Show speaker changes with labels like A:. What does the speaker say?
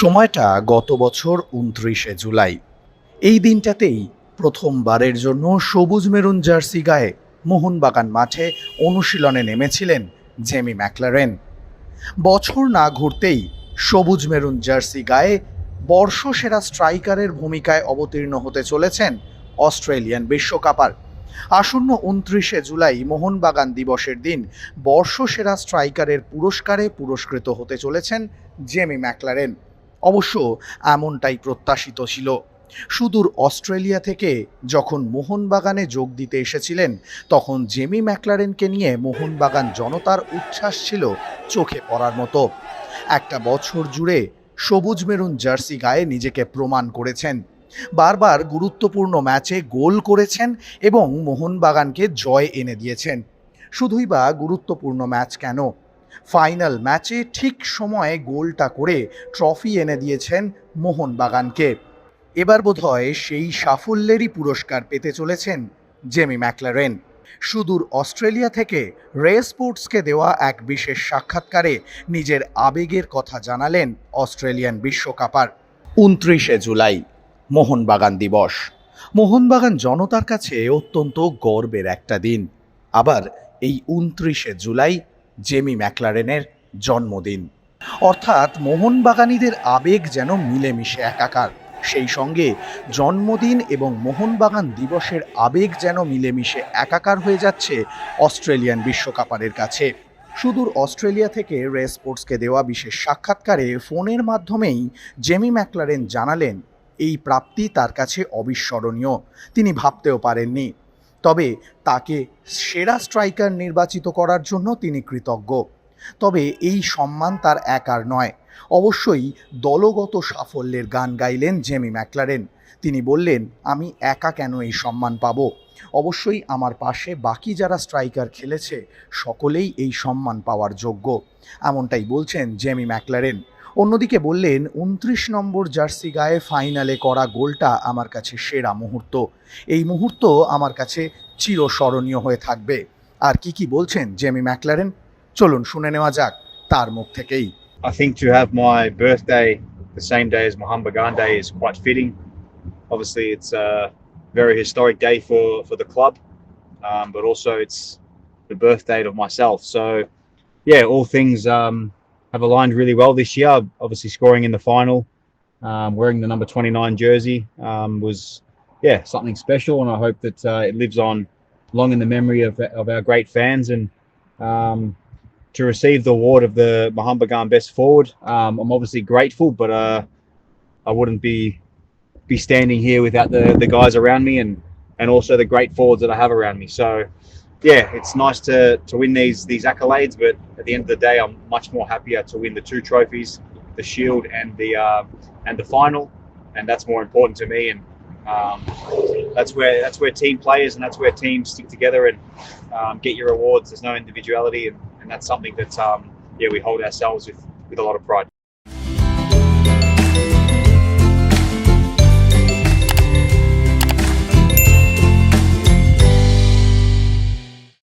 A: সময়টা গত বছর উনত্রিশে জুলাই। এই দিনটাতেই প্রথমবারের জন্য সবুজ মেরুন জার্সি গায়ে মোহনবাগান মাঠে অনুশীলনে নেমেছিলেন জেমি ম্যাকলারেন। বছর না ঘুরতেই সবুজ মেরুন জার্সি গায়ে বর্ষসেরা স্ট্রাইকারের ভূমিকায় অবতীর্ণ হতে চলেছেন অস্ট্রেলিয়ান বিশ্বকাপার। আসন্ন উনত্রিশে জুলাই মোহনবাগান দিবসের দিন বর্ষসেরা স্ট্রাইকারের পুরস্কারে পুরস্কৃত হতে চলেছেন জেমি ম্যাকলারেন। অবশ্য এমনটাই প্রত্যাশিত ছিল। সুদূর অস্ট্রেলিয়া থেকে যখন মোহনবাগানে যোগ দিতে এসেছিলেন, তখন জেমি ম্যাকলারেনকে নিয়ে মোহনবাগান জনতার উচ্ছ্বাস ছিল চোখে পড়ার মতো। একটা বছর জুড়ে সবুজ মেরুন জার্সি গায়ে নিজেকে প্রমাণ করেছেন। বারবার গুরুত্বপূর্ণ ম্যাচে গোল করেছেন এবং মোহনবাগানকে জয় এনে দিয়েছেন। শুধুই বা গুরুত্বপূর্ণ ম্যাচ কেন? ফাইনাল ম্যাচে ঠিক সময়ে গোলটা করে ট্রফি এনে দিয়েছেন মোহনবাগানকে। এবার বোধহয় সেই সাফল্যেরই পুরস্কার পেতে চলেছেন জেমি ম্যাকলারেন। সুদূর অস্ট্রেলিয়া থেকে রে স্পোর্টসকে দেওয়া এক বিশেষ সাক্ষাৎকারে নিজের আবেগের কথা জানালেন অস্ট্রেলিয়ান বিশ্বকাপার। উনত্রিশে জুলাই, মোহনবাগান দিবস। মোহনবাগান জনতার কাছে অত্যন্ত গর্বের একটা দিন। আবার এই উনত্রিশে জুলাই জেমি ম্যাকলারেনের জন্মদিন। অর্থাৎ মোহনবাগানীদের আবেগ যেন মিলেমিশে একাকার। সেই সঙ্গে জন্মদিন এবং মোহনবাগান দিবসের আবেগ যেন মিলেমিশে একাকার হয়ে যাচ্ছে অস্ট্রেলিয়ান বিশ্বকাপারের কাছে। সুদূর অস্ট্রেলিয়া থেকে রে স্পোর্টসকে দেওয়া বিশেষ সাক্ষাৎকারে ফোনের মাধ্যমেই জেমি ম্যাকলারেন জানালেন, এই প্রাপ্তি তার কাছে অবিস্মরণীয়। তিনি ভাবতেও পারেননি। তবে তাকে সেরা স্ট্রাইকার নির্বাচিত করার জন্য তিনি কৃতজ্ঞ। তবে এই সম্মান তার একার নয়। অবশ্যই দলগত সাফল্যের গান গাইলেন জেমি ম্যাকলারেন। তিনি বললেন, আমি একা কেন এই সম্মান পাব? অবশ্যই আমার পাশে বাকি যারা স্ট্রাইকার খেলেছে, সকলেই এই সম্মান পাওয়ার যোগ্য। এমনটাই বলছেন জেমি ম্যাকলারেন। অন্যদিকে বললেন উনত্রিশ নম্বর জার্সি গায়ে ফাইনালে করা গোলটা আমার কাছে সেরা মুহূর্ত এই মুহূর্ত আমার কাছে চিরস্মরণীয় হয়ে থাকবে আর কি কি বলছেন জেমি ম্যাকলারেন চলুন শুনে নেওয়া যাক তার মুখ থেকেই
B: I think to have my birthday the same day as Mohambagan Day is quite fitting. Obviously, it's a very historic day for, for the club, um, but also it's the birth date of myself. So, yeah, all things um, have aligned really well this year. Obviously, scoring in the final, um, wearing the number 29 jersey um, was, yeah, something special. And I hope that uh, it lives on long in the memory of, of our great fans. And um, to receive the award of the Mohambagan Best Forward. Um, I'm obviously grateful, but uh, I wouldn't be be standing here without the, the guys around me and and also the great forwards that I have around me. So yeah, it's nice to to win these these accolades, but at the end of the day, I'm much more happier to win the two trophies, the Shield and the uh, and the final, and that's more important to me. And um, that's where that's where team players and that's where teams stick together and um, get your rewards. There's no individuality, and, and that's something that um, yeah we hold ourselves with with a lot of pride.